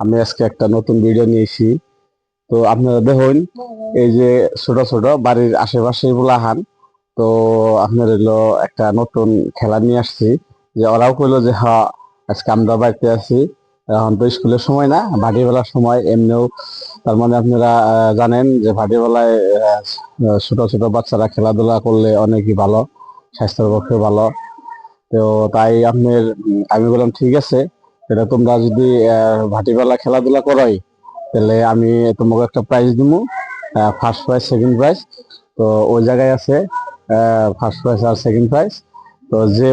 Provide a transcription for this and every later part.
আমি আজকে একটা নতুন ভিডিও নিয়েছি তো আপনারা দেখুন এই যে ছোট ছোট বাড়ির আশেপাশে বুলাহান তো আপনার হলো একটা নতুন খেলা নিয়ে আসছি। যে ওরাও কইলো যে হ্যাঁ আজকে আমরা বাড়িতে আছি। এখন তো স্কুলের সময় না ভাটি বেলার সময় এমনিও তার মানে আপনারা জানেন যে ভাটি বেলায় আহ, ছোট ছোট বাচ্চারা খেলাধুলা করলে অনেকই ভালো স্বাস্থ্যের পক্ষে ভালো। তো তাই আপনার আমি বললাম ঠিক আছে। এটা তোমরা যদি ভাটিবেলা খেলাধুলা করাই তাহলে আমি তোমাকে একটা প্রাইজ দিব ফার্স্ট প্রাইজ সেকেন্ড প্রাইজ তো ওই জায়গায় আছে ফার্স্ট প্রাইজ আর সেকেন্ড প্রাইজ তো যে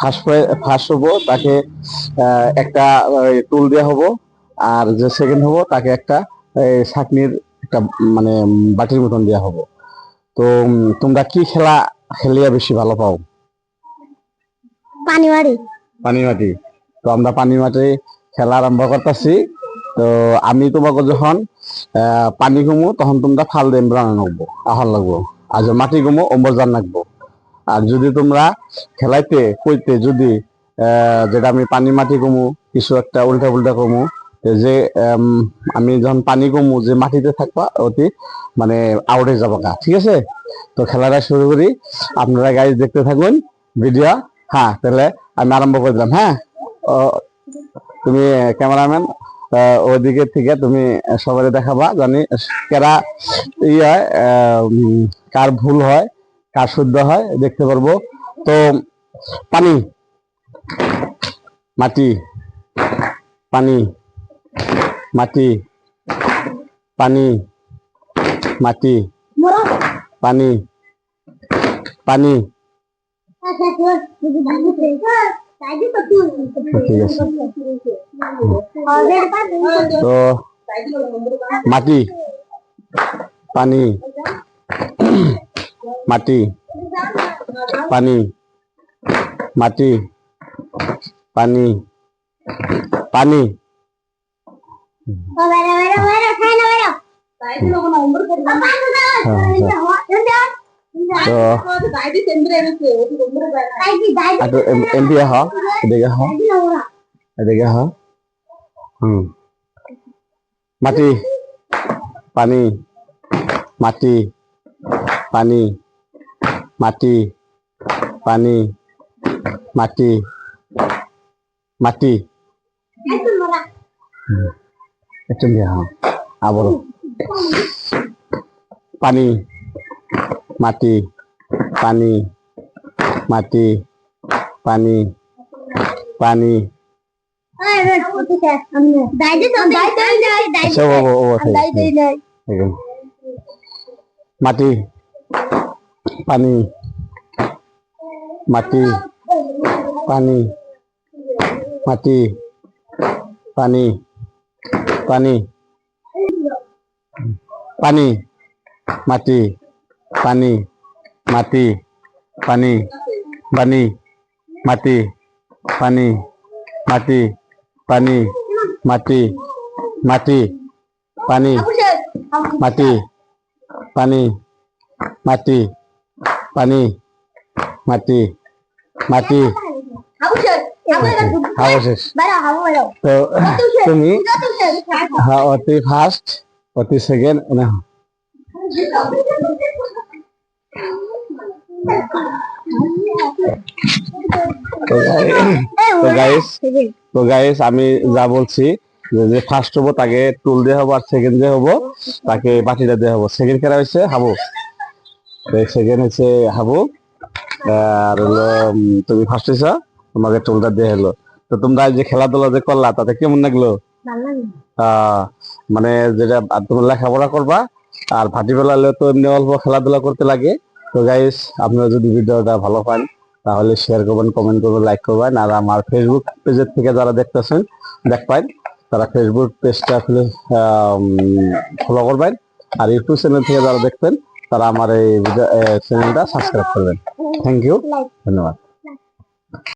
ফার্স্ট প্রাইজ ফার্স্ট হব তাকে একটা টুল দেওয়া হব। আর যে সেকেন্ড হব তাকে একটা এই, ছাকনির একটা মানে বাটির মতন দেওয়া হব। তো তোমরা কি খেলা খেলিয়া বেশি ভালো পাও? পানি মাটি তো আমরা পানি মাটি খেলা আরম্ভ করতেছি তো আমি তোমাকে যখন পানি কমু তখন তোমরা ফাল দিয়ে রান্না নাকবো আহার লাগবো। আর মাটি কমু অম্বর জান নাকবো আর যদি তোমরা খেলাইতে কইতে যদি যেটা আমি পানি মাটি কমু কিছু একটা উল্টা উল্টা কমু যে আমি যখন পানি কমু যে মাটিতে থাকবা, অতি মানে আউটে যাব গা ঠিক আছে? তো খেলাটা শুরু করি। আপনারা গাইজ দেখতে থাকুন ভিডিও হ্যাঁ তাহলে আমি আরম্ভ করে দিলাম হ্যাঁ? তুমি ক্যামেরাম্যান ওইদিকে থেকে তুমি সবাই দেখাবা জানি কেরা ই হয় কার ভুল হয় কার শুদ্ধ হয় দেখতে পারব তো পানি মাটি পানি মাটি পানি মাটি পানি পানি ঠিক আছে তো মাটি পানি মাটি পানি মাটি পানি পানি বেরা তো হ এদিকে হ দাইজি লোরা এদিকে হ হুম মাটি পানি মাটি পানি মাটি পানি মাটি মাটি একটু মোরা হ্যাঁ পানি মাটি পানি মাটি পানি পানি। মাটি পানি মাটি পানি মাটি পানি পানি পানি মাটি পানি, মাটি, পানি পানি, মাটি পানি মাটি পানি, মাটি মাটি, পানি মাটি পানি মাটি পানি, মাটি মাটি তো তুমি অতি ফার্স্ট অতি সেকেন্ড তো গাইস তো গাইস আমি যা বলছি যে ফার্স্ট হব তাকে টুল দিয়ে হব আর সেকেন্ড যে হব তাকে বাটিটা দিয়ে হব। সেকেন্ড খেলা হচ্ছে হাবু। সেকেন্ড হচ্ছে হাবু। আর হলো তুমি ফার্স্ট হয়েছ তোমাকে টুলটা দিয়ে হলো। তো তোমরা যে খেলাধুলা যে করলা তাতে কেমন লাগল? মানে যেটা তোমরা লেখাপড়া করবা আর ভাটি বেলালে তো এমনি অল্প খেলাধুলা করতে লাগে। তো গাইস আপনারা যদি ভিডিওটা ভালো পান তাহলে শেয়ার করবেন কমেন্ট করবেন লাইক করবেন। আর আমার ফেসবুক পেজের থেকে যারা দেখতেছেন দেখবেন তারা ফেসবুক পেজটা ফলো করবেন। আর ইউটিউব চ্যানেল থেকে যারা দেখবেন তারা আমার এই চ্যানেলটা সাবস্ক্রাইব করবেন। থ্যাংক ইউ ধন্যবাদ।